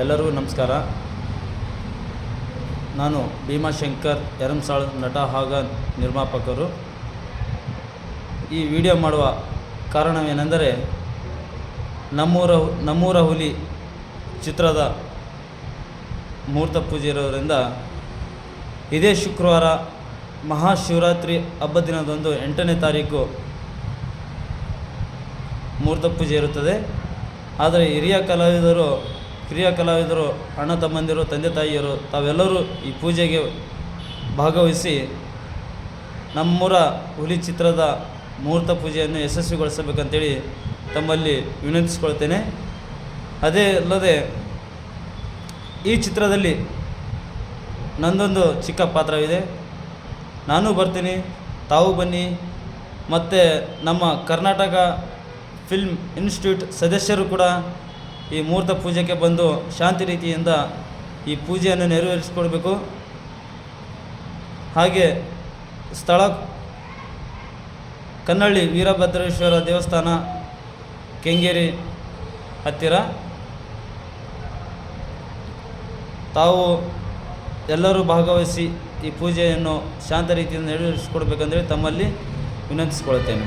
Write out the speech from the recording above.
ಎಲ್ಲರಿಗೂ ನಮಸ್ಕಾರ. ನಾನು ಭೀಮಾಶಂಕರ್ ಎರಮ್ಸಾಳ್ ನಟ ಹಾಗ ನಿರ್ಮಾಪಕರು. ಈ ವಿಡಿಯೋ ಮಾಡುವ ಕಾರಣವೇನೆಂದರೆ, ನಮ್ಮೂರ ನಮ್ಮೂರ ಹುಲಿ ಚಿತ್ರದ ಮುಹೂರ್ತ ಪೂಜೆ ಇರೋದರಿಂದ ಇದೇ ಶುಕ್ರವಾರ ಮಹಾಶಿವರಾತ್ರಿ ಹಬ್ಬ ದಿನದಂದು ಎಂಟನೇ ತಾರೀಕು ಮುಹೂರ್ತ ಪೂಜೆ ಇರುತ್ತದೆ. ಆದರೆ ಹಿರಿಯ ಕಲಾವಿದರು ಹಿರಿಯ ಕಲಾವಿದರು, ಅಣ್ಣ ತಮ್ಮಂದಿರು, ತಂದೆ ತಾಯಿಯರು ತಾವೆಲ್ಲರೂ ಈ ಪೂಜೆಗೆ ಭಾಗವಹಿಸಿ ನಮ್ಮೂರ ಹುಲಿ ಚಿತ್ರದ ಮುಹೂರ್ತ ಪೂಜೆಯನ್ನು ಯಶಸ್ವಿಗೊಳಿಸಬೇಕಂತೇಳಿ ತಮ್ಮಲ್ಲಿ ವಿನಂತಿಸಿಕೊಳ್ತೇನೆ. ಅದೇ ಅಲ್ಲದೆ ಈ ಚಿತ್ರದಲ್ಲಿ ನಂದೊಂದು ಚಿಕ್ಕ ಪಾತ್ರವಿದೆ. ನಾನು ಬರ್ತೀನಿ, ತಾವು ಬನ್ನಿ. ಮತ್ತು ನಮ್ಮ ಕರ್ನಾಟಕ ಫಿಲ್ಮ್ ಇನ್ಸ್ಟಿಟ್ಯೂಟ್ ಸದಸ್ಯರು ಕೂಡ ಈ ಮುಹೂರ್ತ ಪೂಜೆಗೆ ಬಂದು ಶಾಂತಿ ರೀತಿಯಿಂದ ಈ ಪೂಜೆಯನ್ನು ನೆರವೇರಿಸಿಕೊಡ್ಬೇಕು. ಹಾಗೆ ಸ್ಥಳ ಕನ್ನಳ್ಳಿ ವೀರಭದ್ರೇಶ್ವರ ದೇವಸ್ಥಾನ, ಕೆಂಗೇರಿ ಹತ್ತಿರ. ತಾವು ಎಲ್ಲರೂ ಭಾಗವಹಿಸಿ ಈ ಪೂಜೆಯನ್ನು ಶಾಂತ ರೀತಿಯಿಂದ ನೆರವೇರಿಸಿಕೊಡ್ಬೇಕಂದ್ರೆ ತಮ್ಮಲ್ಲಿ ವಿನಂತಿಸಿಕೊಳ್ತೇನೆ